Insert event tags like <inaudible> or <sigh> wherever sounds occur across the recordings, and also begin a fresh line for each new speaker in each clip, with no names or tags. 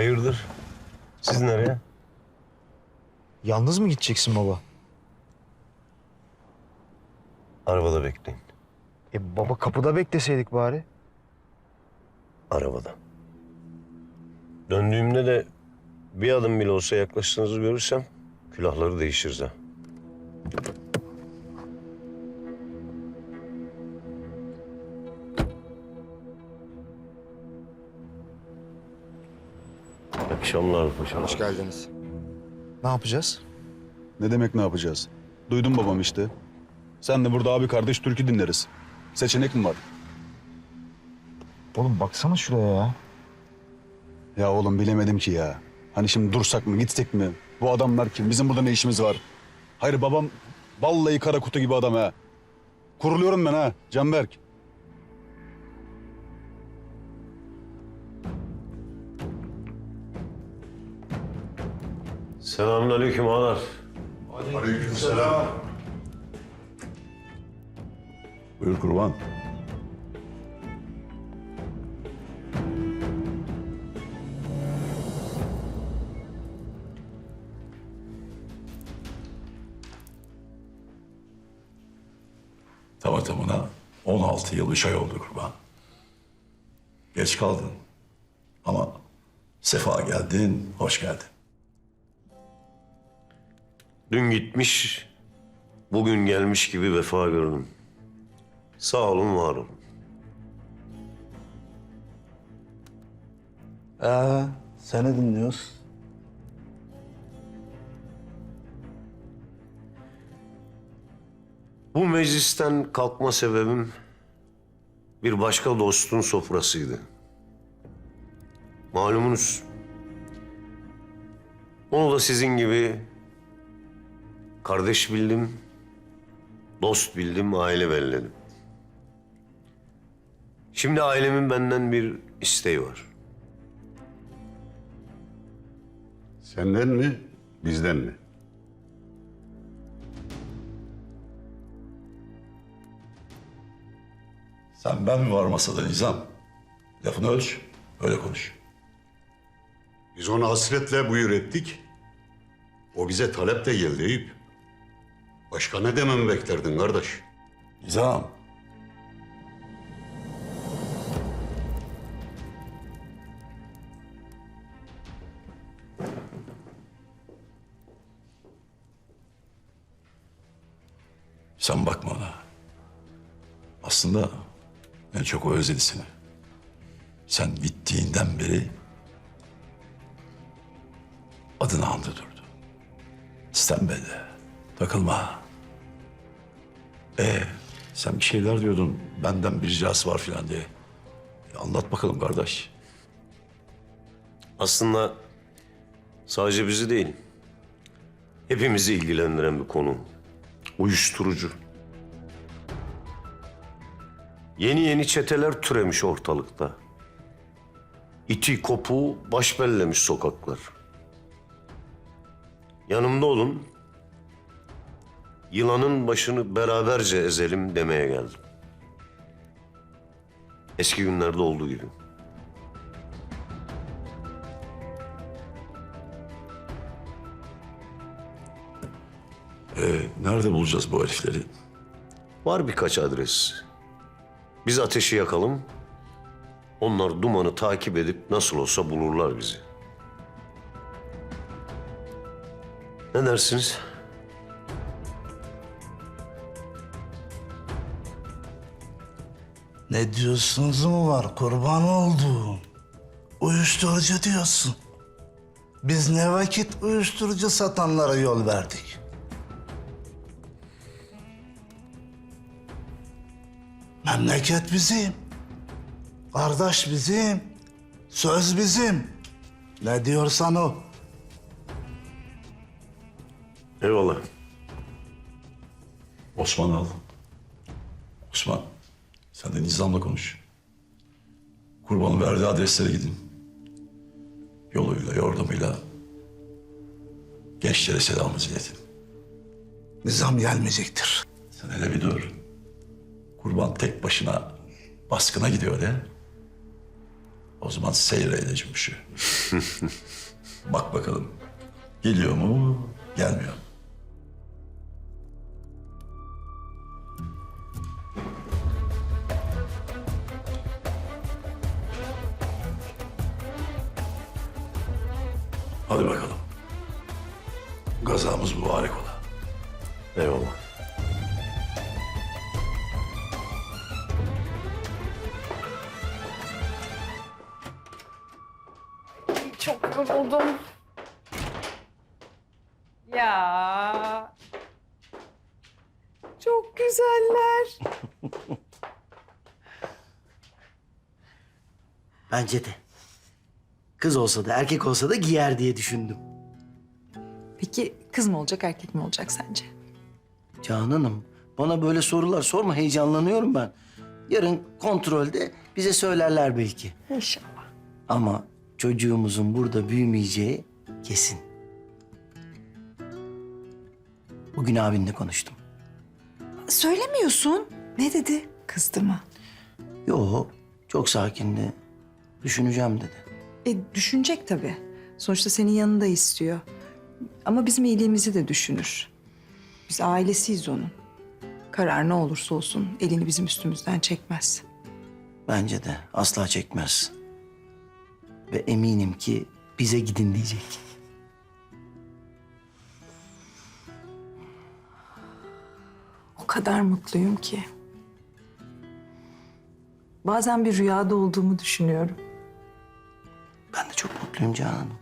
Hayırdır? Siz nereye?
Yalnız mı gideceksin baba?
Arabada bekleyin.
E baba kapıda bekleseydik bari.
Arabada. Döndüğümde de bir adım bile olsa yaklaştığınızı görürsem külahları değişiriz ha. Akşamlar paşam.
Hoş geldiniz.
Ne yapacağız?
Ne demek ne yapacağız? Duydum babam işte. Sen de burada abi kardeş türkü dinleriz. Seçenek mi var?
Oğlum baksana şuraya ya.
Ya oğlum bilemedim ki ya. Hani şimdi dursak mı gitsek mi? Bu adamlar kim? Bizim burada ne işimiz var? Hayır babam vallahi kara kutu gibi adam ha. Kuruluyorum ben ha Canberk.
Selamünaleyküm ağalar.
Buyur kurban.
Tamı tamına 16 yıl üç ay oldu kurban. Geç kaldın. Ama sefa geldin, hoş geldin.
Dün gitmiş, bugün gelmiş gibi vefa gördüm. Sağ olun, var olun.
Ee, seni dinliyoruz.
Bu meclisten kalkma sebebim bir başka dostun sofrasıydı. Malumunuz onu da sizin gibi kardeş bildim, dost bildim, aile belledim. Şimdi ailemin benden bir isteği var.
Senden mi, bizden mi?
Sen ben mi var masada Nizam? Lafını ölç, öyle konuş.
Biz onu hasretle buyur ettik. O bize talep de geldi Eyüp. Başka ne dememi beklerdin kardeş?
Nizam. Sen bakma ona. Aslında en çok o özledi seni. Sen gittiğinden beri adını andı durdu. İstenmedi. Takılma. Ee, sen bir şeyler diyordun. Benden bir ricası var filan diye. E, anlat bakalım kardeş.
Aslında sadece bizi değil, hepimizi ilgilendiren bir konu. Uyuşturucu. Yeni yeni çeteler türemiş ortalıkta. İti kopu baş bellemiş sokaklar. Yanımda olun, yılanın başını beraberce ezelim demeye geldim. Eski günlerde olduğu gibi.
Ee, nerede bulacağız bu herifleri?
Var birkaç adres. Biz ateşi yakalım. Onlar dumanı takip edip nasıl olsa bulurlar bizi. Ne dersiniz?
Ne diyorsunuz mu var kurban olduğum? Uyuşturucu diyorsun. Biz ne vakit uyuşturucu satanlara yol verdik. Memleket bizim. Kardeş bizim. Söz bizim. Ne diyorsan o.
Eyvallah.
Osman al. Osman, sen de Nizam'la konuş. Kurbanın verdiği adreslere gidin. Yoluyla, yordamıyla gençlere selamımızı iletin.
Nizam gelmeyecektir.
Sen hele bir dur. Kurban tek başına baskına gidiyor de. O zaman seyredeceğim işi. <laughs> Bak bakalım. Geliyor mu, gelmiyor mu? Hadi bakalım. Gazamız mübarek ola.
Eyvallah.
Çok yoruldum. Ya. Çok güzeller.
Bence de. Kız olsa da erkek olsa da giyer diye düşündüm.
Peki kız mı olacak erkek mi olacak sence?
Canan'ım bana böyle sorular sorma heyecanlanıyorum ben. Yarın kontrolde bize söylerler belki.
İnşallah.
Ama çocuğumuzun burada büyümeyeceği kesin. Bugün abinle konuştum.
Söylemiyorsun. Ne dedi? Kızdı mı?
Yo çok sakindi. Düşüneceğim dedi.
E düşünecek tabii. Sonuçta senin yanında istiyor. Ama bizim iyiliğimizi de düşünür. Biz ailesiyiz onun. Karar ne olursa olsun elini bizim üstümüzden çekmez.
Bence de asla çekmez. Ve eminim ki bize gidin diyecek.
O kadar mutluyum ki. Bazen bir rüyada olduğumu düşünüyorum.
Ben de çok mutluyum Canan'ım.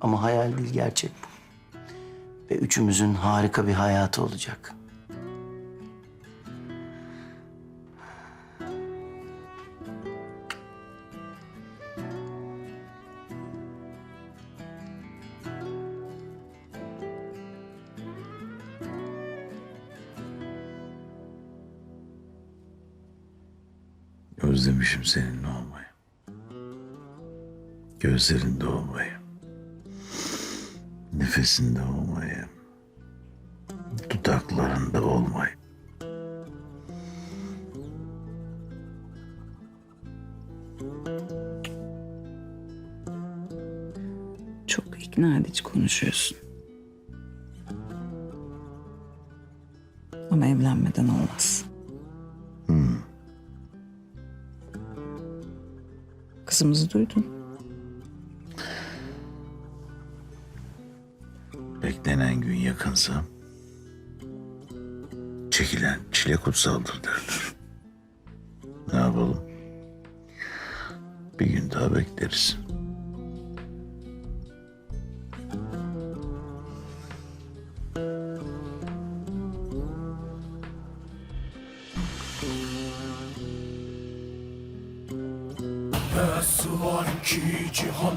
Ama hayal değil gerçek bu. Ve üçümüzün harika bir hayatı olacak.
Özlemişim seninle olmayı. Gözlerinde olmayı. Nefesinde olmayı. Dudaklarında olmayı.
Çok ikna edici konuşuyorsun. Ama evlenmeden olmaz. Kızımızı duydun.
Beklenen gün yakınsa çekilen çile kutsaldır derler. Ne yapalım? Bir gün daha bekleriz.
Nasıl var ki cihan